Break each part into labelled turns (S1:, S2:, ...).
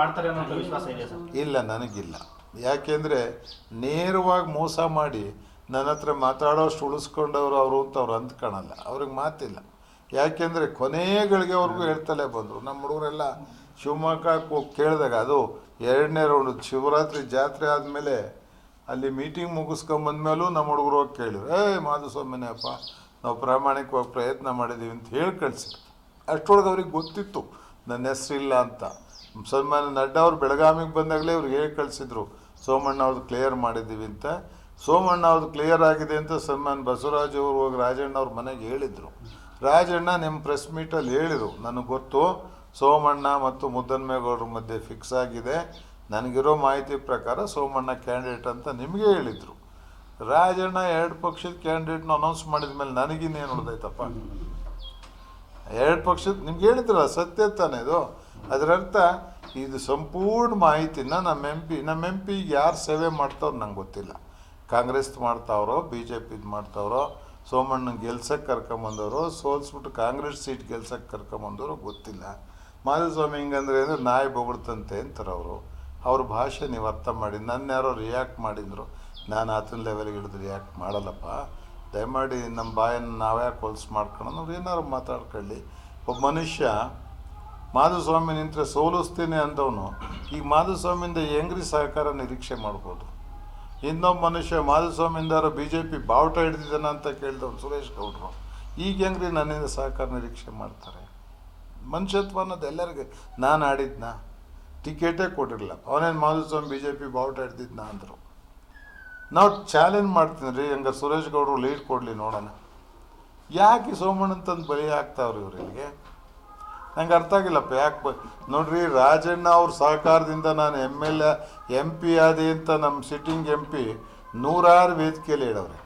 S1: ಮಾಡ್ತಾರೆ
S2: ಇಲ್ಲ, ನನಗಿಲ್ಲ. ಯಾಕೆಂದರೆ ನೇರವಾಗಿ ಮೋಸ ಮಾಡಿ ನನ್ನ ಹತ್ರ ಮಾತಾಡೋಷ್ಟು ಉಳಿಸ್ಕೊಂಡವ್ರು ಅವರು ಅಂತ ಅವ್ರು ಅಂದ್ಕೊಳಲ್ಲ ಅವ್ರಿಗೆ ಮಾತಿಲ್ಲ. ಯಾಕೆಂದರೆ ಕೊನೆಗಳಿಗೆವರೆಗೂ ಹೇಳ್ತಲೇ ಬಂದರು. ನಮ್ಮ ಹುಡುಗರೆಲ್ಲ ಶಿವಮೊಗ್ಗಕ್ಕೆ ಹೋಗಿ ಕೇಳಿದಾಗ ಅದು ಎರಡನೇ ರೌಂಡ್ ಶಿವರಾತ್ರಿ ಜಾತ್ರೆ ಆದಮೇಲೆ ಅಲ್ಲಿ ಮೀಟಿಂಗ್ ಮುಗಿಸ್ಕೊಂಬಂದ್ಮೇಲೂ ನಮ್ಮ ಹುಡುಗರು ಹೋಗಿ ಕೇಳಿದ್ರು ಏ ಮಾಧುಸ್ವಾಮಿನೇ ಅಪ್ಪ ನಾವು ಪ್ರಾಮಾಣಿಕವಾಗಿ ಪ್ರಯತ್ನ ಮಾಡಿದ್ದೀವಿ ಅಂತ ಹೇಳಿ ಕಳಿಸಿ ಅಷ್ಟೊಳಗೆ ಅವ್ರಿಗೆ ಗೊತ್ತಿತ್ತು, ನನ್ನ ಹೆಸರಿಲ್ಲ ಅಂತ. ಸನ್ಮಾನ್ಯ ನಡ್ಡಾ ಅವರು ಬೆಳಗಾವಿಗೆ ಬಂದಾಗಲೇ ಇವ್ರಿಗೆ ಹೇಗೆ ಕಳಿಸಿದ್ರು? ಸೋಮಣ್ಣ ಅವ್ರದ್ದು ಕ್ಲಿಯರ್ ಮಾಡಿದ್ದೀವಿ ಅಂತ. ಸೋಮಣ್ಣ ಅವ್ರದ್ದು ಕ್ಲಿಯರ್ ಆಗಿದೆ ಅಂತ ಸನ್ಮಾನ್ ಬಸವರಾಜ್ ಅವರು ಹೋಗಿ ರಾಜಣ್ಣ ಅವ್ರ ಮನೆಗೆ ಹೇಳಿದರು. ರಾಜಣ್ಣ ನಿಮ್ಮ ಪ್ರೆಸ್ ಮೀಟಲ್ಲಿ ಹೇಳಿದರು. ನನಗೆ ಗೊತ್ತು, ಸೋಮಣ್ಣ ಮತ್ತು ಮುದ್ದನ್ಮೇಗೌಡರ ಮಧ್ಯೆ ಫಿಕ್ಸ್ ಆಗಿದೆ. ನನಗಿರೋ ಮಾಹಿತಿ ಪ್ರಕಾರ ಸೋಮಣ್ಣ ಕ್ಯಾಂಡಿಡೇಟ್ ಅಂತ ನಿಮಗೆ ಹೇಳಿದರು. ರಾಜಣ್ಣ ಎರಡು ಪಕ್ಷದ ಕ್ಯಾಂಡಿಡೇಟ್ನ ಅನೌನ್ಸ್ ಮಾಡಿದ ಮೇಲೆ ನನಗಿನ್ನೇನು ಉಳ್ದೈತಪ್ಪ? ಎರಡು ಪಕ್ಷದ, ನಿಮ್ಗೆ ಹೇಳಿದ್ರಲ್ಲ, ಸತ್ಯ ತಾನೇ ಇದು? ಅದರರ್ಥ ಇದು ಸಂಪೂರ್ಣ ಮಾಹಿತಿನ ನಮ್ಮ ಎಂ ಪಿ, ನಮ್ಮ ಎಂ ಪಿ ಯಾರು ಸೇವೆ ಮಾಡ್ತಾವ್ರು ನಂಗೆ ಗೊತ್ತಿಲ್ಲ. ಕಾಂಗ್ರೆಸ್ ಮಾಡ್ತಾವ್ರೋ ಬಿ ಜೆ ಪಿದು ಮಾಡ್ತಾವ್ರೋ ಸೋಮಣ್ಣ ಗೆಲ್ಸಕ್ಕೆ ಕರ್ಕೊಂಬಂದವರು ಸೋಲ್ಸ್ಬಿಟ್ಟು ಕಾಂಗ್ರೆಸ್ ಸೀಟ್ ಗೆಲ್ಸಕ್ಕೆ ಕರ್ಕೊಂಬಂದವರು ಗೊತ್ತಿಲ್ಲ. ಮಾಧುಸ್ವಾಮಿ ಹಿಂಗಂದ್ರೆ ಅಂದರೆ ನಾಯಿ ಬೊಗಳ್ತಂತೆ ಅಂತಾರೆ ಅವರು. ಅವ್ರ ಭಾಷೆ ನೀವು ಅರ್ಥ ಮಾಡಿ ನನ್ನ ಯಾರೋ ರಿಯಾಕ್ಟ್ ಮಾಡಿದ್ರು, ನಾನು ಆತನ ಲೆವೆಲ್ಗೆ ಹಿಡಿದು ರಿಯಾಕ್ಟ್ ಮಾಡಲ್ಲಪ್ಪ. ದಯಮಾಡಿ ನಮ್ಮ ಬಾಯನ್ನು ನಾವ್ಯಾಕೆ ಹೊಲ್ಸ್ ಮಾಡ್ಕೊಳ್ಳೋಣ ಅವ್ರು ಏನಾರು ಮಾತಾಡ್ಕೊಳ್ಳಿ. ಒಬ್ಬ ಮನುಷ್ಯ ಮಾಧುಸ್ವಾಮಿ ನಿಂತರೆ ಸೋಲಿಸ್ತೇನೆ ಅಂದವನು, ಈಗ ಮಾಧುಸ್ವಾಮಿಯಿಂದ ಹೆಂಗ್ರಿ ಸಹಕಾರ ನಿರೀಕ್ಷೆ ಮಾಡ್ಬೋದು? ಇನ್ನೊಬ್ಬ ಮನುಷ್ಯ ಮಾಧುಸ್ವಾಮಿಯಿಂದಾರು ಬಿ ಜೆ ಪಿ ಬಾವುಟ ಹಿಡ್ದಿದ್ದಾನೆ ಅಂತ ಕೇಳಿದವನು ಸುರೇಶ್ ಗೌಡ್ರು. ಈಗ ಹೆಂಗ್ರಿ ನನ್ನಿಂದ ಸಹಕಾರ ನಿರೀಕ್ಷೆ ಮಾಡ್ತಾರೆ? ಮನುಷ್ಯತ್ವ ಅನ್ನೋದು ಎಲ್ಲರಿಗೆ, ನಾನು ಆಡಿದ್ನ? ಟಿಕೆಟೇ ಕೊಟ್ಟಿರಲಿಲ್ಲ. ಅವನೇನು ಮಾಧುಸ್ವಾಮಿ ಬಿ ಜೆ ಪಿ ಬಾವುಟ ಹಿಡ್ದಿದ್ನ ಅಂದರು. ನಾವು ಚಾಲೆಂಜ್ ಮಾಡ್ತೀನಿ ರೀ, ಹಂಗೆ ಸುರೇಶ್ ಗೌಡರು ಲೀಡ್ ಕೊಡಲಿ ನೋಡೋಣ. ಯಾಕೆ ಸೋಮಣ್ಣ ತಂದು ಬಲಿ ಆಗ್ತಾವ್ರಿ ಇವ್ರಿಗೆ ನಂಗೆ ಅರ್ಥ ಆಗಿಲ್ಲಪ್ಪ, ಯಾಕೆ ನೋಡ್ರಿ ರಾಜಣ್ಣ ಅವ್ರ ಸಹಕಾರದಿಂದ ನಾನು ಎಂ ಎಲ್ ಎಂ ಪಿ ಆದೆ ಅಂತ ನಮ್ಮ ಸಿಟ್ಟಿಂಗ್ ಎಂ ಪಿ ನೂರಾರು ವೇದಿಕೆಯಲ್ಲಿ ಹೇಳವ್ರೆ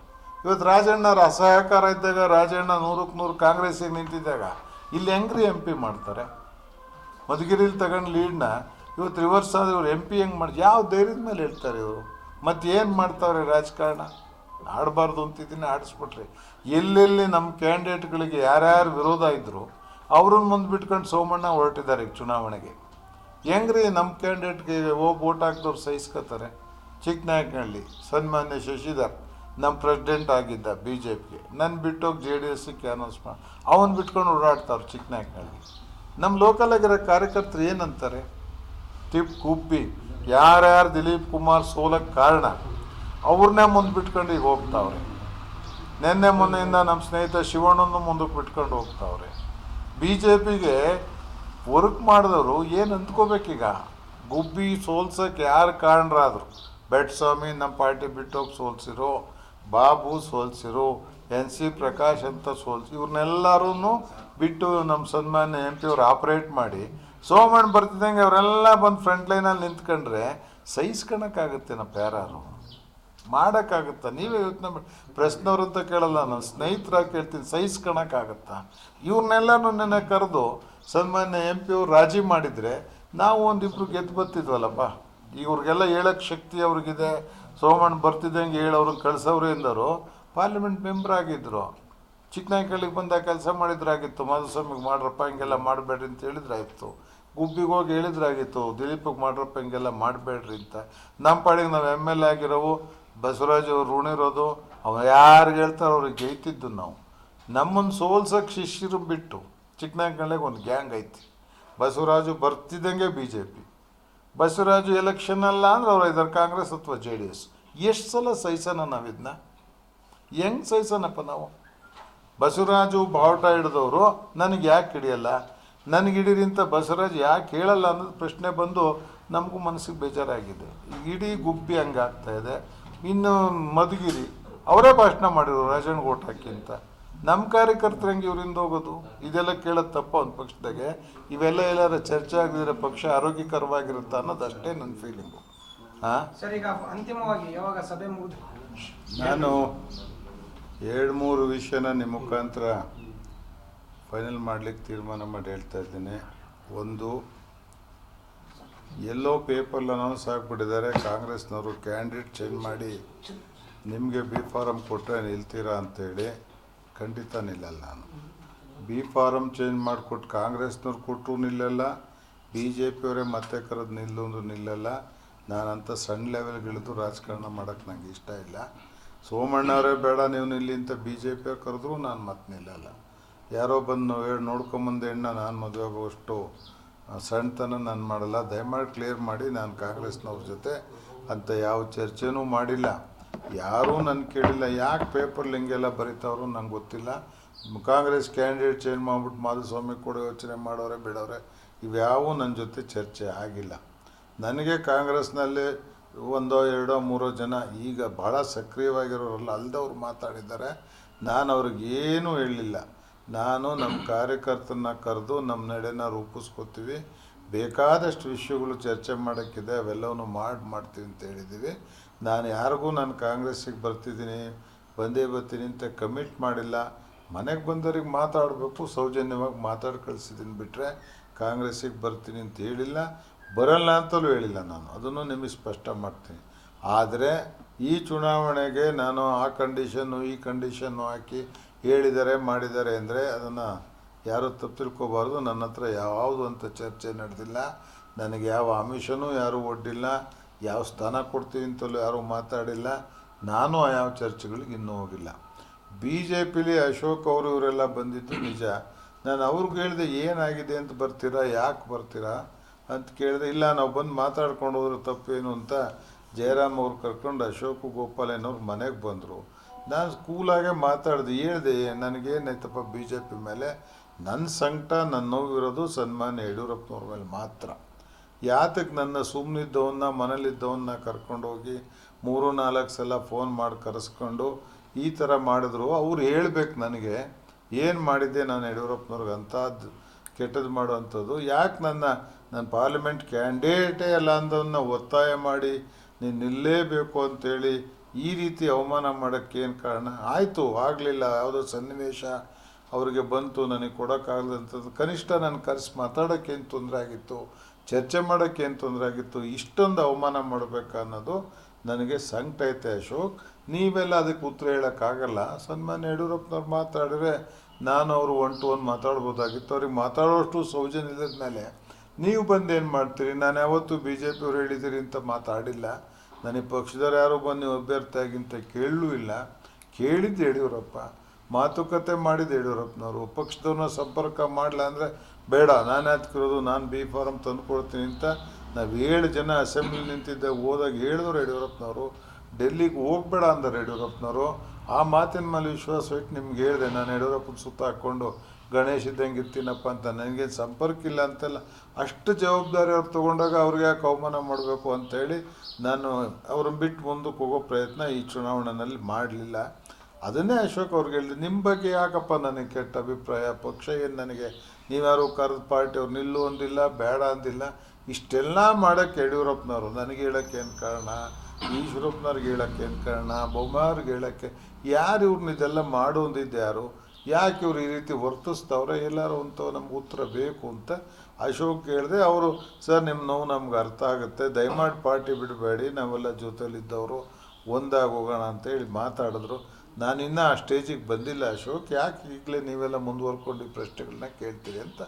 S2: ಇವತ್ತು ರಾಜಣ್ಣವ್ರ ಅಸಹಕಾರ ಇದ್ದಾಗ, ರಾಜಣ್ಣ ನೂರಕ್ಕೆ ನೂರು ಕಾಂಗ್ರೆಸ್ಸಿಗೆ ನಿಂತಿದ್ದಾಗ, ಇಲ್ಲಿ ಹೆಂಗ್ರಿ ಎಂ ಪಿ ಮಾಡ್ತಾರೆ? ಮಧುಗಿರಿಲಿ ತಗೊಂಡು ಲೀಡ್ನ ಇವತ್ತು ರಿವರ್ಸ್ ಆದ ಇವ್ರು ಎಂ ಪಿ ಹೆಂಗೆ ಮಾಡಿ ಯಾವ ಧೈರ್ಯದ ಮೇಲೆ ಹೇಳ್ತಾರೆ ಇವರು? ಮತ್ತು ಏನು ಮಾಡ್ತಾವ್ರೆ ರಾಜಕಾರಣ? ಆಡಬಾರ್ದು ಅಂತಿದ್ದೀನಿ, ಆಡಿಸ್ಬಿಟ್ರಿ. ಎಲ್ಲೆಲ್ಲಿ ನಮ್ಮ ಕ್ಯಾಂಡಿಡೇಟ್ಗಳಿಗೆ ಯಾರ್ಯಾರು ವಿರೋಧ ಇದ್ದರು ಅವ್ರನ್ನ ಮುಂದೆ ಬಿಟ್ಕೊಂಡು ಸೋಮಣ್ಣ ಹೊರಟಿದ್ದಾರೆ ಈಗ ಚುನಾವಣೆಗೆ. ಹೆಂಗ್ರಿ ನಮ್ಮ ಕ್ಯಾಂಡಿಡೇಟ್ಗೆ ಹೋಗಿ ಓಟ್ ಹಾಕಿದವ್ರು ಸಹಿಸ್ಕೋತಾರೆ? ಚಿಕ್ಕನಾಯಕನಹಳ್ಳಿ ಸನ್ಮಾನ್ಯ ಶಶಿಧರ್ ನಮ್ಮ ಪ್ರೆಸಿಡೆಂಟ್ ಆಗಿದ್ದ ಬಿ ಜೆ ಪಿಗೆ ನನ್ನ ಬಿಟ್ಟೋಗಿ ಜೆ ಡಿ ಎಸ್ಗೆ ಅನೌನ್ಸ್ ಮಾಡಿ ಅವನು ಬಿಟ್ಕೊಂಡು ಓಡಾಡ್ತಾರೆ ಚಿಕ್ಕನಾಯಕನಹಳ್ಳಿ ನಮ್ಮ ಲೋಕಲ್ ಆಗಿರೋ ಕಾರ್ಯಕರ್ತರು ಏನಂತಾರೆ? ತಿಪ್ ಕುಪ್ಪಿ. ಯಾರ್ಯಾರು ದಿಲೀಪ್ ಕುಮಾರ್ ಸೋಲಕ್ಕೆ ಕಾರಣ? ಅವ್ರನ್ನೇ ಮುಂದೆ ಬಿಟ್ಕೊಂಡು ಈಗ ಹೋಗ್ತಾವ್ರೆ. ನಿನ್ನೆ ಮೊನ್ನೆಯಿಂದ ನಮ್ಮ ಸ್ನೇಹಿತ ಶಿವಣ್ಣನ ಮುಂದಕ್ಕೆ ಬಿಟ್ಕೊಂಡು ಹೋಗ್ತಾವ್ರೆ. ಬಿ ಜೆ ಪಿಗೆ ವರ್ಕ್ ಮಾಡಿದವರು ಏನು ಅಂದ್ಕೋಬೇಕೀಗ ಗುಬ್ಬಿ ಸೋಲ್ಸೋಕ್ಕೆ ಯಾರು ಕಾರಣರಾದರು? ಬೆಟ್ ಸ್ವಾಮಿ ನಮ್ಮ ಪಾರ್ಟಿ ಬಿಟ್ಟೋಗಿ ಸೋಲ್ಸಿರು, ಬಾಬು ಸೋಲ್ಸಿರೋ, ಎನ್ ಸಿ ಪ್ರಕಾಶ್ ಅಂತ ಸೋಲ್ಸಿ ಇವ್ರನ್ನೆಲ್ಲರೂ ಬಿಟ್ಟು ನಮ್ಮ ಸನ್ಮಾನ್ಯ ಎಂ ಪಿ ಅವ್ರು ಆಪ್ರೇಟ್ ಮಾಡಿ, ಸೋಮಣ್ಣ ಬರ್ತಿದ್ದಂಗೆ ಅವರೆಲ್ಲ ಬಂದು ಫ್ರಂಟ್ ಲೈನಲ್ಲಿ ನಿಂತ್ಕೊಂಡ್ರೆ ಸಹಿಸ್ಕೊಳಕ್ಕಾಗುತ್ತೇನಪ್ಪ ಯಾರು ಮಾಡೋಕ್ಕಾಗುತ್ತಾ? ನೀವೇ ಯೋಚನೆ ಮಾಡಿ. ಪ್ರಶ್ನವ್ರು ಅಂತ ಕೇಳಲ್ಲ, ನಾನು ಸ್ನೇಹಿತರಾಗಿ ಕೇಳ್ತೀನಿ ಸಹಿಸ್ಕೊಳಕ್ಕಾಗತ್ತಾ ಇವ್ರನ್ನೆಲ್ಲನೂ ನೆನೆ ಕರೆದು ಸನ್ಮಾನ್ಯ ಎಂ ಪಿ ಅವ್ರು ರಾಜಿ ಮಾಡಿದರೆ ನಾವು ಒಂದಿಬ್ರು ಗೆದ್ದು ಬರ್ತಿದ್ವಲ್ಲಪ್ಪ. ಇವ್ರಿಗೆಲ್ಲ ಹೇಳೋಕ್ಕೆ ಶಕ್ತಿ ಅವ್ರಿಗಿದೆ. ಸೋಮಣ್ಣ ಬರ್ತಿದ್ದಂಗೆ ಹೇಳೋರನ್ನ ಕಳಿಸೋರು ಎಂದರು. ಪಾರ್ಲಿಮೆಂಟ್ ಮೆಂಬರ್ ಆಗಿದ್ದರು ಚಿಕ್ಕನಾಯ್ಕಳ್ಳಿಗೆ ಬಂದಾಗ ಕೆಲಸ ಮಾಡಿದ್ರಾಗಿತ್ತು. ಮಾಧುಸ್ವಾಮಿಗೆ ಮಾಡ್ರಪ್ಪ, ಹಿಂಗೆಲ್ಲ ಮಾಡಬೇಡ್ರಿ ಅಂತ ಹೇಳಿದ್ರಾಗಿತ್ತು ಗುಬ್ಬಿಗೆ ಹೋಗಿ ಹೇಳಿದ್ರಾಗಿತ್ತು. ದಿಲೀಪಿಗೆ ಮಾಡ್ರಪ್ಪ, ಹಿಂಗೆಲ್ಲ ಮಾಡಬೇಡ್ರಿ ಅಂತ. ನಮ್ಮ ಪಾಡಿಗೆ ನಾವು ಎಂ ಎಲ್ ಎ ಆಗಿರೋವು. ಬಸವರಾಜ್ ಅವ್ರು ಋಣಿರೋದು ಅವ ಯಾರು ಹೇಳ್ತಾರೋ ಅವ್ರಿಗೆ ಜೈತಿದ್ದು ನಾವು. ನಮ್ಮನ್ನು ಸೋಲ್ಸಕ್ಕೆ ಶಿಷ್ಯರು ಬಿಟ್ಟು ಚಿಕ್ಕನಾಯ್ಕಳ್ಳಿಗೆ ಒಂದು ಗ್ಯಾಂಗ್ ಐತಿ. Basavaraju ಬರ್ತಿದ್ದಂಗೆ B J P Basavaraju election ಅಲ್ಲ ಅಂದ್ರೆ ಅವ್ರು ಇದ್ದಾರೆ ಕಾಂಗ್ರೆಸ್ ಅಥವಾ ಜೆ ಡಿ ಎಸ್. ಎಷ್ಟು ಸಲ ಸಹಿಸೋಣ ನಾವಿದನ್ನ ಹೆಂಗ್ ಸಹಿಸೋಣಪ್ಪ ನಾವು? ಬಸವರಾಜು ಬಾವುಟ ಹಿಡಿದವರು, ನನಗೆ ಯಾಕೆ ಹಿಡಿಯಲ್ಲ? ನನಗೆ ಹಿಡೀರಿ ಅಂತ ಬಸವರಾಜ್ ಯಾಕೆ ಹೇಳಲ್ಲ ಅನ್ನೋದು ಪ್ರಶ್ನೆ ಬಂದು ನಮಗೂ ಮನಸ್ಸಿಗೆ ಬೇಜಾರಾಗಿದೆ. ಇಡೀ ಗುಬ್ಬಿ ಹಂಗಾಗ್ತಾ ಇದೆ. ಇನ್ನು ಮಧುಗಿರಿ ಅವರೇ ಭಾಷಣ ಮಾಡಿದ್ರು ರಾಜಣ್ಣ ಓಟ್ ಹಾಕಿ ಅಂತ. ನಮ್ಮ ಕಾರ್ಯಕರ್ತರು ಹೆಂಗೆ ಇವರಿಂದ ಹೋಗೋದು? ಇದೆಲ್ಲ ಕೇಳೋದು ತಪ್ಪ ಒಂದು ಪಕ್ಷದಾಗೆ. ಇವೆಲ್ಲ ಎಲ್ಲಾರ ಚರ್ಚೆ ಆಗಿದ್ರೆ ಪಕ್ಷ ಆರೋಗ್ಯಕರವಾಗಿರುತ್ತಾ ಅನ್ನೋದು ಅಷ್ಟೇ ನನ್ನ ಫೀಲಿಂಗು ಹಾಂ?
S3: ಸರ್ ಈಗ ಅಂತಿಮವಾಗಿ ಯಾವಾಗ ಸಭೆ ಮುಗಿದು
S2: ನಾನು ಎರಡು ಮೂರು ವಿಷಯನ ನಿಮ್ಮ ಮುಖಾಂತರ ಫೈನಲ್ ಮಾಡಲಿಕ್ಕೆ ತೀರ್ಮಾನ ಮಾಡಿ ಹೇಳ್ತಾ ಇದ್ದೀನಿ. ಒಂದು ಎಲ್ಲೋ ಪೇಪರ್ಲ್ಲಿ ಅನೌನ್ಸ್ ಆಗಿಬಿಟ್ಟಿದ್ದಾರೆ. ಕಾಂಗ್ರೆಸ್ನವರು ಕ್ಯಾಂಡಿಡೇಟ್ ಚೇಂಜ್ ಮಾಡಿ ನಿಮಗೆ ಬಿ ಫಾರಮ್ ಕೊಟ್ಟರೆ ನಿಲ್ತೀರಾ ಅಂತೇಳಿ ಖಂಡಿತ ನಿಲ್ಲಲ್ಲ ನಾನು. ಬಿ ಫಾರಮ್ ಚೇಂಜ್ ಮಾಡಿಕೊಟ್ಟು ಕಾಂಗ್ರೆಸ್ನವ್ರು ಕೊಟ್ಟರು ನಿಲ್ಲಲ್ಲ ಬಿ ಜೆ ಪಿಯವರೇ ಮತ್ತೆ ಕರೆದು ನಿಲ್ಲು ಅಂದರೂ ನಿಲ್ಲಲ್ಲ. ನಾನಂತ ಸಣ್ಣ ಲೆವೆಲ್ಗಿಳಿದು ರಾಜಕಾರಣ ಮಾಡೋಕ್ಕೆ ನನಗೆ ಇಷ್ಟ ಇಲ್ಲ. ಸೋಮಣ್ಣವರೇ ಬೇಡ ನೀವು ನಿಲ್ಲಿ ಅಂತ ಬಿ ಜೆ ಪಿಯವ್ರು ಕರೆದ್ರು, ನಾನು ಮತ್ತೆ ನಿಲ್ಲಲ್ಲ. ಯಾರೋ ಬಂದು ಹೇಳಿ ನೋಡ್ಕೊಂಬಂದು ಹೆಣ್ಣ ನಾನು ಮದುವೆ ಆಗುವಷ್ಟು ಸಣ್ಣತನ ನಾನು ಮಾಡಲ್ಲ. ದಯಮಾಡಿ ಕ್ಲಿಯರ್ ಮಾಡಿ ನಾನು ಕಾಂಗ್ರೆಸ್ನವ್ರ ಜೊತೆ ಅಂತ ಯಾವ ಚರ್ಚೆನೂ ಮಾಡಿಲ್ಲ. ಯಾರೂ ನನ್ನ ಕೇಳಿಲ್ಲ. ಯಾಕೆ ಪೇಪರ್ಲಿ ಹಿಂಗೆಲ್ಲ ಬರೀತಾವ್ರು ನಂಗೆ ಗೊತ್ತಿಲ್ಲ. ಕಾಂಗ್ರೆಸ್ ಕ್ಯಾಂಡಿಡೇಟ್ ಚೇಂಜ್ ಮಾಡ್ಬಿಟ್ಟು ಮಾಧುಸ್ವಾಮಿ ಕೂಡ ಯೋಚನೆ ಮಾಡೋರೆ, ಬಿಡೋರೆ, ಇವ್ಯಾವೂ ನನ್ನ ಜೊತೆ ಚರ್ಚೆ ಆಗಿಲ್ಲ. ನನಗೆ ಕಾಂಗ್ರೆಸ್ನಲ್ಲಿ ಒಂದೋ ಎರಡೋ ಮೂರೋ ಜನ ಈಗ ಭಾಳ ಸಕ್ರಿಯವಾಗಿರೋರಲ್ಲ ಅಲ್ಲದವ್ರು ಮಾತಾಡಿದ್ದಾರೆ. ನಾನು ಅವ್ರಿಗೇನೂ ಹೇಳಲಿಲ್ಲ. ನಾನು ನಮ್ಮ ಕಾರ್ಯಕರ್ತನ ಕರೆದು ನಮ್ಮ ನಡೆನ ರೂಪಿಸ್ಕೊತೀವಿ. ಬೇಕಾದಷ್ಟು ವಿಷಯಗಳು ಚರ್ಚೆ ಮಾಡೋಕ್ಕಿದೆ, ಅವೆಲ್ಲವನ್ನು ಮಾಡಿ, ಮಾಡ್ತೀವಿ ಅಂತ ಹೇಳಿದ್ದೀವಿ. ನಾನು ಯಾರಿಗೂ ನಾನು ಕಾಂಗ್ರೆಸ್ಸಿಗೆ ಬರ್ತಿದ್ದೀನಿ, ಬಂದೇ ಬರ್ತೀನಿ ಅಂತ ಕಮಿಟ್ ಮಾಡಿಲ್ಲ. ಮನೆಗೆ ಬಂದವ್ರಿಗೆ ಮಾತಾಡಬೇಕು, ಸೌಜನ್ಯವಾಗಿ ಮಾತಾಡಿ ಕಳಿಸಿದ್ದೀನಿ ಬಿಟ್ಟರೆ ಕಾಂಗ್ರೆಸ್ಸಿಗೆ ಬರ್ತೀನಿ ಅಂತ ಹೇಳಿಲ್ಲ. ಬರಲ್ಲ ಅಂತಲೂ ಹೇಳಿಲ್ಲ ನಾನು. ಅದನ್ನು ನಿಮಗೆ ಸ್ಪಷ್ಟ ಮಾಡ್ತೀನಿ. ಆದರೆ ಈ ಚುನಾವಣೆಗೆ ನಾನು ಆ ಕಂಡೀಷನ್ನು ಈ ಕಂಡೀಷನ್ನು ಹಾಕಿ ಹೇಳಿದ್ದಾರೆ ಮಾಡಿದ್ದಾರೆ ಅಂದರೆ ಅದನ್ನು ಯಾರು ತಪ್ಪು ತಿಳ್ಕೋಬಾರ್ದು ನನ್ನ ಹತ್ರ ಯಾವುದು ಅಂತ ಚರ್ಚೆ ನಡೆದಿಲ್ಲ. ನನಗೆ ಯಾವ ಆಮಿಷನೂ ಯಾರೂ ಒಡ್ಡಿಲ್ಲ. ಯಾವ ಸ್ಥಾನ ಕೊಡ್ತೀವಿ ಅಂತಲೂ ಯಾರೂ ಮಾತಾಡಿಲ್ಲ. ನಾನು ಆ ಯಾವ ಚರ್ಚೆಗಳಿಗೆ ಇನ್ನೂ ಹೋಗಿಲ್ಲ. ಬಿ ಜೆ ಪಿಲಿ ಅಶೋಕ್ ಅವರು ಇವರೆಲ್ಲ ಬಂದಿದ್ದು ನಿಜ. ನಾನು ಅವ್ರಿಗೆ ಹೇಳಿದೆ, ಏನಾಗಿದೆ ಅಂತ ಬರ್ತೀರಾ, ಯಾಕೆ ಬರ್ತೀರಾ ಅಂತ ಕೇಳಿದೆ. ಇಲ್ಲ, ನಾವು ಬಂದು ಮಾತಾಡ್ಕೊಂಡು ಹೋದ್ರೆ ತಪ್ಪೇನು ಅಂತ ಜಯರಾಮ್ ಅವ್ರು ಕರ್ಕೊಂಡು ಅಶೋಕ್ ಗೋಪಾಲಯ್ಯನವ್ರು ಮನೆಗೆ ಬಂದರು. ನಾನು ಕೂಲಾಗೆ ಮಾತಾಡಿದೆ, ಹೇಳಿದೆ ನನಗೇನಾಯ್ತಪ್ಪ ಬಿ ಜೆ ಪಿ ಮೇಲೆ? ನನ್ನ ಸಂಕಟ ನನ್ನ ನೋವಿರೋದು ಸನ್ಮಾನ್ಯ ಯಡಿಯೂರಪ್ಪನವ್ರ ಮೇಲೆ ಮಾತ್ರ. ಯಾತಕ್ಕೆ ನನ್ನ ಸುಮ್ಮನಿದ್ದವನ್ನ ಮನೇಲಿದ್ದವನ್ನ ಕರ್ಕೊಂಡೋಗಿ ಮೂರು, ನಾಲ್ಕು ಸಲ ಫೋನ್ ಮಾಡಿ ಕರೆಸ್ಕೊಂಡು ಈ ಥರ ಮಾಡಿದ್ರು, ಅವ್ರು ಹೇಳ್ಬೇಕು ನನಗೆ, ಏನು ಮಾಡಿದ್ದೆ ನಾನು ಯಡಿಯೂರಪ್ಪನವ್ರಿಗೆ ಅಂಥದ್ದು ಕೆಟ್ಟದ್ದು ಮಾಡುವಂಥದ್ದು. ಯಾಕೆ ನನ್ನ ನನ್ನ ಪಾರ್ಲಿಮೆಂಟ್ ಕ್ಯಾಂಡಿಡೇಟೇ ಅಲ್ಲ ಅಂದವನ್ನ ಒತ್ತಾಯ ಮಾಡಿ ನೀನು ನಿಲ್ಲೇಬೇಕು ಅಂತೇಳಿ ಈ ರೀತಿ ಅವಮಾನ ಮಾಡೋಕ್ಕೆ ಏನು ಕಾರಣ? ಆಯಿತು, ಆಗಲಿಲ್ಲ. ಯಾವುದೋ ಸನ್ನಿವೇಶ ಅವರಿಗೆ ಬಂತು, ನನಗೆ ಕೊಡೋಕ್ಕಾಗಲ್ಲಂಥದ್ದು ಕನಿಷ್ಠ ನಾನು ಕರೆಸಿ ಮಾತಾಡೋಕ್ಕೇನು ತೊಂದರೆ ಆಗಿತ್ತು, ಚರ್ಚೆ ಮಾಡೋಕ್ಕೇನು ತೊಂದರೆ ಆಗಿತ್ತು, ಇಷ್ಟೊಂದು ಅವಮಾನ ಮಾಡಬೇಕಾ ಅನ್ನೋದು ನನಗೆ ಸಂಕಟ ಐತೆ ಅಶೋಕ್. ನೀವೆಲ್ಲ ಅದಕ್ಕೆ ಉತ್ತರ ಹೇಳೋಕ್ಕಾಗಲ್ಲ. ಸನ್ಮಾನ್ಯ ಯಡಿಯೂರಪ್ಪನವ್ರು ಮಾತಾಡಿದ್ರೆ ನಾನು ಅವರು ಒನ್ ಟು ಒನ್ ಮಾತಾಡ್ಬೋದಾಗಿತ್ತು. ಅವ್ರಿಗೆ ಮಾತಾಡೋಷ್ಟು ಸೌಜನ್ಯ ಇಲ್ಲದ ಮೇಲೆ ನೀವು ಬಂದು ಏನು ಮಾಡ್ತೀರಿ? ನಾನು ಯಾವತ್ತೂ ಬಿ ಜೆ ಪಿಯವ್ರು ಹೇಳಿದ್ದೀರಿ ಅಂತ ಮಾತಾಡಿಲ್ಲ. ನನಗೆ ಪಕ್ಷದವ್ರು ಯಾರು ಬಂದು ನೀವು ಅಭ್ಯರ್ಥಿಯಾಗಿಂತ ಕೇಳಲೂ ಇಲ್ಲ. ಕೇಳಿದ್ದು ಯಡಿಯೂರಪ್ಪ. ಮಾತುಕತೆ ಮಾಡಿದ್ದು ಯಡಿಯೂರಪ್ಪನವರು. ಪಕ್ಷದವ್ರನ್ನ ಸಂಪರ್ಕ ಮಾಡಲ್ಲ ಅಂದರೆ ಬೇಡ, ನಾನು ಯಾತ್ಕಿರೋದು, ನಾನು ಬಿ ಫಾರಮ್ ತಂದುಕೊಳ್ತೀನಿ ಅಂತ ನಾವು ಏಳು ಜನ ಅಸೆಂಬ್ಲಿ ನಿಂತಿದ್ದೆ, ಹೋದಾಗ ಹೇಳಿದ್ರು ಯಡಿಯೂರಪ್ಪನವರು. ಡೆಲ್ಲಿಗೆ ಹೋಗ್ಬೇಡ ಅಂದರು ಯಡಿಯೂರಪ್ಪನವರು. ಆ ಮಾತಿನ ಮೇಲೆ ವಿಶ್ವಾಸ ಇಟ್ಟು ನಿಮ್ಗೆ ಹೇಳಿದೆ, ನಾನು ಯಡಿಯೂರಪ್ಪನ ಸುತ್ತ ಹಾಕ್ಕೊಂಡು ಗಣೇಶ್ ಇದ್ದಂಗೆ ಇರ್ತೀನಪ್ಪ ಅಂತ ನನಗೆ ಸಂಪರ್ಕ ಇಲ್ಲ ಅಂತೆಲ್ಲ. ಅಷ್ಟು ಜವಾಬ್ದಾರಿ ಅವ್ರು ತೊಗೊಂಡಾಗ ಅವ್ರಿಗೆ ಯಾಕೆ ಅವಮಾನ ಮಾಡಬೇಕು ಅಂತೇಳಿ ನಾನು ಅವ್ರನ್ನ ಬಿಟ್ಟು ಮುಂದಕ್ಕೆ ಹೋಗೋ ಪ್ರಯತ್ನ ಈ ಚುನಾವಣೆಯಲ್ಲಿ ಮಾಡಲಿಲ್ಲ. ಅದನ್ನೇ ಅಶೋಕ್ ಅವ್ರಿಗೆ ಹೇಳಿದೆ ನಿಮ್ಮ ಬಗ್ಗೆ ಯಾಕಪ್ಪ ನನಗೆ ಕೆಟ್ಟ ಅಭಿಪ್ರಾಯ? ಪಕ್ಷ ಏನು ನನಗೆ? ನೀವ್ಯಾರು ಕರೆದ ಪಾರ್ಟಿ ಅವ್ರು ನಿಲ್ಲು ಅಂದಿಲ್ಲ, ಬೇಡ ಅಂದಿಲ್ಲ. ಇಷ್ಟೆಲ್ಲ ಮಾಡೋಕ್ಕೆ ಯಡಿಯೂರಪ್ಪನವರು ನನಗೆ ಹೇಳೋಕ್ಕೆ ಏನು ಕಾರಣ? ಈಶ್ವರಪ್ಪನವ್ರಿಗೆ ಹೇಳೋಕ್ಕೆ ಏನು ಕಾರಣ? ಬೊಮ್ಮಾರ್ಗೆ ಹೇಳೋಕ್ಕೆ ಯಾರು ಇವ್ರನ್ನ ಇದೆಲ್ಲ ಒಂದಿದ್ದ ಯಾರು? ಯಾಕೆ ಇವರು ಈ ರೀತಿ ವರ್ತಿಸ್ತವ್ರೆ? ಎಲ್ಲರೂ ಅಂತ ನಮ್ಗೆ ಉತ್ತರ ಬೇಕು ಅಂತ ಅಶೋಕ್ ಕೇಳಿದೆ ಅವರು, ಸರ್ ನಿಮ್ಮ ನೋವು ನಮ್ಗೆ ಅರ್ಥ ಆಗುತ್ತೆ. ದಯಮಾಡಿ ಪಾರ್ಟಿ ಬಿಡಬೇಡಿ. ನಾವೆಲ್ಲ ಜೊತೆಲಿದ್ದವರು. ಒಂದಾಗಿ ಹೋಗೋಣ ಅಂತೇಳಿ ಮಾತಾಡಿದ್ರು. ನಾನು ಇನ್ನೂ ಆ ಸ್ಟೇಜಿಗೆ ಬಂದಿಲ್ಲ ಅಶೋಕ್. ಯಾಕೆ ಈಗಲೇ ನೀವೆಲ್ಲ ಮುಂದುವರ್ಕೊಂಡು ಈ ಪ್ರಶ್ನೆಗಳನ್ನ ಕೇಳ್ತೀರಿ ಅಂತ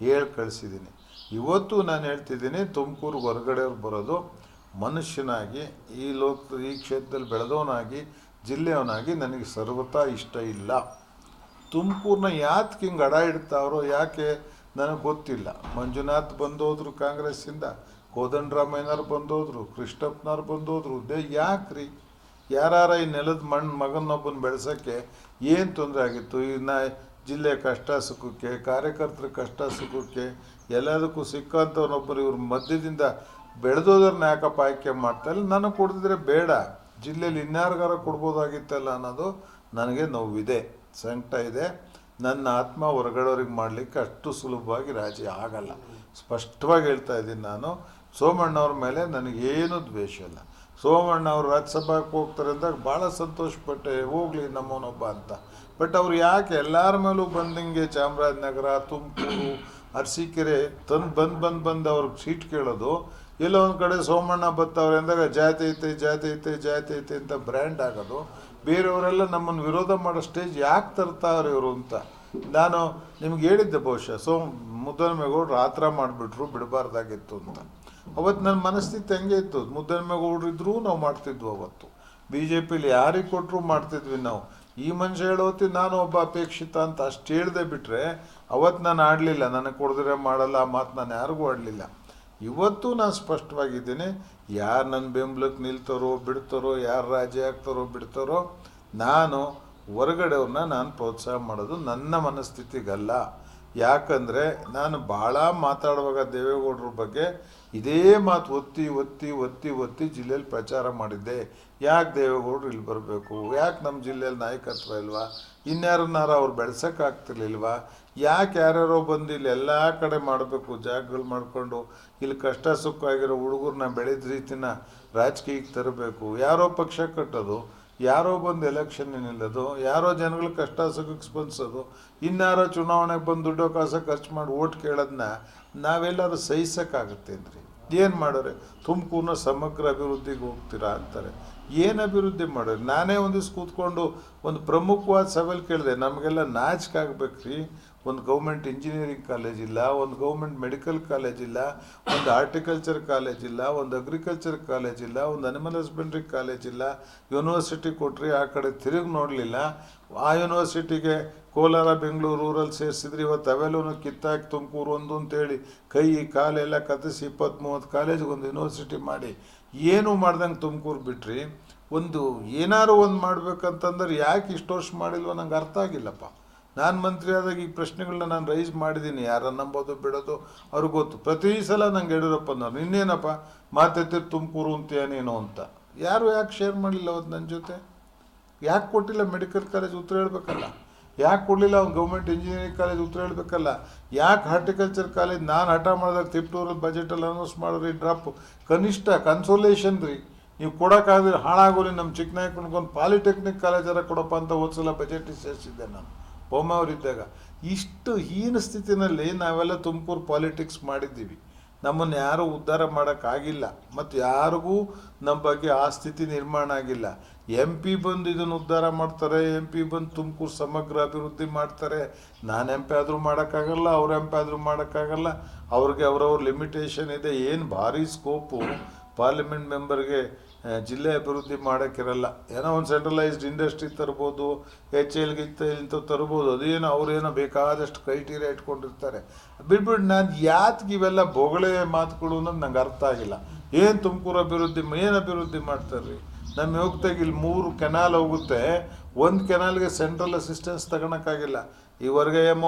S2: ಹೇಳಿ ಕಳಿಸಿದ್ದೀನಿ. ಇವತ್ತು ನಾನು ಹೇಳ್ತಿದ್ದೀನಿ, ತುಮಕೂರು ಹೊರಗಡೆಯವ್ರು ಬರೋದು ಮನುಷ್ಯನಾಗಿ, ಈ ಲೋಕ, ಈ ಕ್ಷೇತ್ರದಲ್ಲಿ ಬೆಳೆದವನಾಗಿ, ಜಿಲ್ಲೆಯವನಾಗಿ ನನಗೆ ಸರ್ವತಾ ಇಷ್ಟ ಇಲ್ಲ. ತುಮಕೂರನ್ನ ಯಾತ್ಕ ಹಿಂಗೆ ಅಡ ಇಡ್ತಾವ್ರೋ ಯಾಕೆ ನನಗೆ ಗೊತ್ತಿಲ್ಲ. ಮಂಜುನಾಥ್ ಬಂದೋದ್ರು ಕಾಂಗ್ರೆಸ್ಸಿಂದ ಕೋದಂಡರಾಮಯ್ಯನವ್ರು ಬಂದೋದ್ರು, ಕೃಷ್ಣಪ್ಪನವ್ರು ಬಂದೋದ್ರು, ದೇ ಯಾಕೆ ರೀ ಯಾರಾರ ಈ ನೆಲದ ಮಣ್ಣು ಮಗನೊಬ್ಬನ ಬೆಳೆಸೋಕ್ಕೆ ಏನು ತೊಂದರೆ ಆಗಿತ್ತು? ಇನ್ನು ಜಿಲ್ಲೆ ಕಷ್ಟ ಸುಖಕ್ಕೆ, ಕಾರ್ಯಕರ್ತರ ಕಷ್ಟ ಸುಖಕ್ಕೆ, ಎಲ್ಲದಕ್ಕೂ ಸಿಕ್ಕಂಥವ್ರನ್ನೊಬ್ಬರು ಇವ್ರ ಮಧ್ಯದಿಂದ ಬೆಳೆದೋದ್ರನ್ನ ಯಾಕಪ್ಪ ಆಯ್ಕೆ ಮಾಡ್ತಾಯಿಲ್ಲ ನನಗೆ ಕೊಡ್ತಿದ್ರೆ ಬೇಡ. ಜಿಲ್ಲೆಯಲ್ಲಿ ಇನ್ಯಾರಿಗಾರ ಕೊಡ್ಬೋದಾಗಿತ್ತಲ್ಲ ಅನ್ನೋದು ನನಗೆ ನೋವಿದೆ. ಸಂಕಟ ಇದೆ. ನನ್ನ ಆತ್ಮ ಹೊರಗಡೆಯವ್ರಿಗೆ ಮಾಡಲಿಕ್ಕೆ ಅಷ್ಟು ಸುಲಭವಾಗಿ ರಾಜಿ ಆಗಲ್ಲ. ಸ್ಪಷ್ಟವಾಗಿ ಹೇಳ್ತಾ ಇದ್ದೀನಿ ನಾನು. ಸೋಮಣ್ಣವ್ರ ಮೇಲೆ ನನಗೇನು ದ್ವೇಷ ಇಲ್ಲ. ಸೋಮಣ್ಣ ಅವರು ರಾಜ್ಯಸಭಾಕ್ಕೆ ಹೋಗ್ತಾರೆ ಅಂದಾಗ ಭಾಳ ಸಂತೋಷಪಟ್ಟೆ, ಹೋಗಲಿ ನಮ್ಮನೊಬ್ಬ ಅಂತ. ಬಟ್ ಅವ್ರು ಯಾಕೆ ಎಲ್ಲರ ಮೇಲೂ ಬಂದಂಗೆ ಚಾಮರಾಜನಗರ, ತುಮಕೂರು, ಅರಸೀಕೆರೆ ತಂದು ಬಂದು ಬಂದು ಬಂದು ಅವ್ರಿಗೆ ಸೀಟ್ ಕೇಳೋದು. ಎಲ್ಲೋ ಒಂದು ಕಡೆ ಸೋಮಣ್ಣ ಬತ್ತವ್ರೆ ಅಂದಾಗ ಜಾತಿ ಐತೆ ಜಾತಿ ಐತೆ ಜಾತಿ ಐತೆ ಅಂತ ಬ್ರ್ಯಾಂಡ್ ಆಗೋದು. ಬೇರೆಯವರೆಲ್ಲ ನಮ್ಮನ್ನು ವಿರೋಧ ಮಾಡೋ ಸ್ಟೇಜ್ ಯಾಕೆ ತರ್ತಾರೆ ಇವರು ಅಂತ. ನಾನು ನಿಮ್ಗೆ ಹೇಳಿದ್ದೆ ಬಹುಶಃ, ಸೊ ಮುದ್ದನಮೇಗೌಡರು ಆ ಥರ ಮಾಡಿಬಿಟ್ರು, ಬಿಡಬಾರ್ದಾಗಿತ್ತು ಅಂತ. ಅವತ್ತು ನನ್ನ ಮನಸ್ಥಿತಿ ಹಂಗೆ ಇತ್ತು. ಮುದ್ದನಮೇಗೌಡರು ಇದ್ರೂ ನಾವು ಮಾಡ್ತಿದ್ವು ಅವತ್ತು. ಬಿ ಜೆ ಪಿಲಿ ಯಾರಿಗೆ ಕೊಟ್ಟರು ಮಾಡ್ತಿದ್ವಿ ನಾವು. ಈ ಮನುಷ್ಯ ಹೇಳೋತಿ ನಾನು ಒಬ್ಬ ಅಪೇಕ್ಷಿತ ಅಂತ ಅಷ್ಟು ಹೇಳ್ದೆ ಬಿಟ್ಟರೆ ಅವತ್ತು ನಾನು ಆಡಲಿಲ್ಲ. ನನಗೆ ಕೊಡಿದ್ರೆ ಮಾಡಲ್ಲ ಆ ಮಾತು ನಾನು ಯಾರಿಗೂ ಆಡಲಿಲ್ಲ. ಇವತ್ತು ನಾನು ಸ್ಪಷ್ಟವಾಗಿದ್ದೇನೆ, ಯಾರು ನನ್ನ ಬೆಂಬಲಕ್ಕೆ ನಿಲ್ತಾರೋ, ಬಿಡ್ತಾರೋ, ಯಾರು ರಾಜಿ ಆಗ್ತಾರೋ, ಬಿಡ್ತಾರೋ, ನಾನು ಹೊರಗಡೆಯವ್ರನ್ನ ನಾನು ಪ್ರೋತ್ಸಾಹ ಮಾಡೋದು ನನ್ನ ಮನಸ್ಥಿತಿಗಲ್ಲ. ಯಾಕಂದರೆ ನಾನು ಭಾಳ ಮಾತಾಡುವಾಗ ದೇವೇಗೌಡರ ಬಗ್ಗೆ ಇದೇ ಮಾತು ಒತ್ತಿ ಒತ್ತಿ ಒತ್ತಿ ಒತ್ತಿ ಜಿಲ್ಲೆಯಲ್ಲಿ ಪ್ರಚಾರ ಮಾಡಿದ್ದೆ. ಯಾಕೆ ದೇವೇಗೌಡರು ಇಲ್ಲಿ ಬರಬೇಕು? ಯಾಕೆ ನಮ್ಮ ಜಿಲ್ಲೆಯಲ್ಲಿ ನಾಯಕತ್ವ ಇಲ್ವಾ? ಇನ್ಯಾರನ್ನಾರು ಅವ್ರು ಬೆಳ್ಸೋಕ್ಕಾಗ್ತಿರ್ಲಿಲ್ವಾ ಯಾಕೆ ಯಾರ್ಯಾರೋ ಬಂದು ಇಲ್ಲಿ ಎಲ್ಲ ಕಡೆ ಮಾಡಬೇಕು, ಜಾಗಗಳು ಮಾಡಿಕೊಂಡು ಇಲ್ಲಿ ಕಷ್ಟ ಸುಖ ಆಗಿರೋ ಹುಡುಗರನ್ನ ಬೆಳೆದ ರೀತಿನ ರಾಜಕೀಯಕ್ಕೆ ತರಬೇಕು? ಯಾರೋ ಪಕ್ಷ ಕಟ್ಟೋದು? ಯಾರೋ ಬಂದು ಎಲೆಕ್ಷನ್ ನಿಲ್ಲೋದು, ಯಾರೋ ಜನಗಳು ಕಷ್ಟ ಸುಖಕ್ಕೆ ಸ್ಪಂದಿಸೋದು ಇನ್ಯಾರೋ ಚುನಾವಣೆಗೆ ಬಂದು ದುಡ್ಡು ಕಾಸ ಖರ್ಚು ಮಾಡಿ ಓಟ್ ಕೇಳೋದನ್ನ ನಾವೆಲ್ಲರೂ ಸಹಿಸೋಕ್ಕಾಗತ್ತೇನ್ರಿ ಏನು ಮಾಡೋರೆ? ತುಮಕೂರಿನ ಸಮಗ್ರ ಅಭಿವೃದ್ಧಿಗೆ ಹೋಗ್ತೀರಾ ಅಂತಾರೆ. ಏನು ಅಭಿವೃದ್ಧಿ ಮಾಡೋರು? ನಾನೇ ಒಂದಿವ್ಸ ಕೂತ್ಕೊಂಡು ಒಂದು ಪ್ರಮುಖವಾದ ಸವಾಲು ಕೇಳಿದೆ, ನಮಗೆಲ್ಲ ನಾಚಿಕೆ ಆಗ್ಬೇಕ್ರಿ. ಒಂದು ಗೌರ್ಮೆಂಟ್ ಇಂಜಿನಿಯರಿಂಗ್ ಕಾಲೇಜ್ ಇಲ್ಲ, ಒಂದು ಗೌರ್ಮೆಂಟ್ ಮೆಡಿಕಲ್ ಕಾಲೇಜ್ ಇಲ್ಲ, ಒಂದು ಆರ್ಟಿಕಲ್ಚರ್ ಕಾಲೇಜ್ ಇಲ್ಲ, ಒಂದು ಅಗ್ರಿಕಲ್ಚರ್ ಕಾಲೇಜ್ ಇಲ್ಲ, ಒಂದು ಅನಿಮಲ್ ಹಸ್ಬೆಂಡ್ರಿ ಕಾಲೇಜ್ ಇಲ್ಲ. ಯೂನಿವರ್ಸಿಟಿ ಕೊಟ್ಟರೆ ಆ ಕಡೆ ತಿರುಗಿ ನೋಡಲಿಲ್ಲ. ಆ ಯೂನಿವರ್ಸಿಟಿಗೆ ಕೋಲಾರ, ಬೆಂಗಳೂರು ಊರಲ್ಲಿ ಸೇರಿಸಿದ್ರೆ ಇವತ್ತು ಅವೆಲ್ಲೂ ಕಿತ್ತಾಕಿ ತುಮಕೂರು ಒಂದು ಅಂತೇಳಿ ಕೈ, ಕಾಲೆಲ್ಲ ಕತ್ತಿಸಿ ಇಪ್ಪತ್ತು ಮೂವತ್ತು ಕಾಲೇಜಿಗೆ ಒಂದು ಯೂನಿವರ್ಸಿಟಿ ಮಾಡಿ. ಏನು ಮಾಡ್ದಂಗೆ ತುಮಕೂರು ಬಿಟ್ರಿ. ಒಂದು ಏನಾರು ಒಂದು ಮಾಡ್ಬೇಕಂತಂದ್ರೆ ಯಾಕೆ ಇಷ್ಟು ವರ್ಷ ಮಾಡಿಲ್ವೋ ನಂಗೆ ಅರ್ಥ ಆಗಿಲ್ಲಪ್ಪ. ನಾನು ಮಂತ್ರಿ ಆದಾಗ ಈ ಪ್ರಶ್ನೆಗಳನ್ನ ನಾನು ರೈಸ್ ಮಾಡಿದ್ದೀನಿ ಯಾರನ್ನು ನಂಬೋದು ಬಿಡೋದು? ಅವ್ರಿಗೆ ಗೊತ್ತು. ಪ್ರತಿ ಸಲ ನಂಗೆ ನಾನು ಇನ್ನೇನಪ್ಪ ಮಾತೆತ್ತಿರ್ ತುಮಕೂರು ನೀನು ಅಂತ. ಯಾರು ಯಾಕೆ ಶೇರ್ ಮಾಡಲಿಲ್ಲ ಅವತ್ತು ನನ್ನ ಜೊತೆ? ಯಾಕೆ ಕೊಟ್ಟಿಲ್ಲ? ಮೆಡಿಕಲ್ ಕಾಲೇಜ್ ಉತ್ತರ ಹೇಳ್ಬೇಕಲ್ಲ. ಯಾಕೆ ಕೊಡಲಿಲ್ಲ ಅವ್ನು ಗೌರ್ಮೆಂಟ್ ಇಂಜಿನಿಯರಿಂಗ್ ಕಾಲೇಜ್ ಉತ್ತರ ಹೇಳ್ಬೇಕಲ್ಲ. ಯಾಕೆ ಹಾರ್ಟಿಕಲ್ಚರ್ ಕಾಲೇಜ್ ನಾನು ಹಠ ಮಾಡಿದಾಗ ತಿಪ್ಟೂರಲ್ಲಿ ಬಜೆಟಲ್ಲಿ ಅನೌನ್ಸ್ ಮಾಡೋರಿ ಡ್ರಾಪ್ ಕನಿಷ್ಠ ಕನ್ಸೋಲೇಷನ್ ರೀ. ನೀವು ಕೊಡೋಕ್ಕಾಗದ್ರೆ ಹಾಳಾಗೋರಿ ನಮ್ಮ ಚಿಕ್ಕನಾಯಕನಿಗೊಂದು ಪಾಲಿಟೆಕ್ನಿಕ್ ಕಾಲೇಜರ ಕೊಡಪ್ಪ ಅಂತ ಹೋದ್ಸಲ ಬಜೆಟ್ ಸೇರಿಸಿದ್ದೆ ನಾನು. ಬೊಮ್ಮವರಿದ್ದಾಗ ಇಷ್ಟು ಹೀನ ಸ್ಥಿತಿನಲ್ಲಿ ನಾವೆಲ್ಲ ತುಮಕೂರು ಪಾಲಿಟಿಕ್ಸ್ ಮಾಡಿದ್ದೀವಿ. ನಮ್ಮನ್ನು ಯಾರೂ ಉದ್ಧಾರ ಮಾಡೋಕ್ಕಾಗಿಲ್ಲ ಮತ್ತು ಯಾರಿಗೂ ನಮ್ಮ ಬಗ್ಗೆ ಆ ಸ್ಥಿತಿ ನಿರ್ಮಾಣ ಆಗಿಲ್ಲ. ಎಂ ಪಿ ಬಂದು ಇದನ್ನು ಉದ್ಧಾರ ಮಾಡ್ತಾರೆ ಎಂ ಪಿ ಬಂದು ತುಮಕೂರು ಸಮಗ್ರ ಅಭಿವೃದ್ಧಿ ಮಾಡ್ತಾರೆ. ನಾನು ಎಂ ಪಿ ಆದರೂ ಮಾಡೋಕ್ಕಾಗಲ್ಲ ಅವ್ರ ಎಂ ಪಿ ಆದರೂ ಮಾಡೋಕ್ಕಾಗಲ್ಲ ಅವ್ರಿಗೆ ಅವರವ್ರ ಲಿಮಿಟೇಷನ್ ಇದೆ. ಏನು ಭಾರಿ ಸ್ಕೋಪು ಪಾರ್ಲಿಮೆಂಟ್ ಮೆಂಬರ್ಗೆ ಜಿಲ್ಲೆ ಅಭಿವೃದ್ಧಿ ಮಾಡೋಕ್ಕಿರಲ್ಲ. ಏನೋ ಒಂದು ಸೆಂಟ್ರಲೈಸ್ಡ್ ಇಂಡಸ್ಟ್ರಿ ತರ್ಬೋದು, ಎಚ್ ಎಲ್ಗೆ ಇಂಥ ತರ್ಬೋದು, ಅದೇನೋ ಅವ್ರೇನೋ ಬೇಕಾದಷ್ಟು ಕ್ರೈಟೀರಿಯಾ ಇಟ್ಕೊಂಡಿರ್ತಾರೆ. ಬಿಟ್ಬಿಟ್ಟು ನಾನು ಯಾತ್ಗೆ ಇವೆಲ್ಲ ಬೊಗಳೆ ಮಾತುಗಳು ಅನ್ನೋದು ನಂಗೆ ಅರ್ಥ ಆಗಿಲ್ಲ. ಏನು ತುಮಕೂರು ಅಭಿವೃದ್ಧಿ, ಏನು ಅಭಿವೃದ್ಧಿ ಮಾಡ್ತಾರ್ರಿ? ನಮ್ಮ ಹೋಗ್ತಾಗ ಇಲ್ಲಿ ಮೂರು ಕೆನಾಲ್ ಹೋಗುತ್ತೆ. ಒಂದು ಕೆನಾಲ್ಗೆ ಸೆಂಟ್ರಲ್ ಅಸಿಸ್ಟೆನ್ಸ್ ತಗೊಳಕ್ಕಾಗಿಲ್ಲ ಈವರೆಗೆ ಎಂ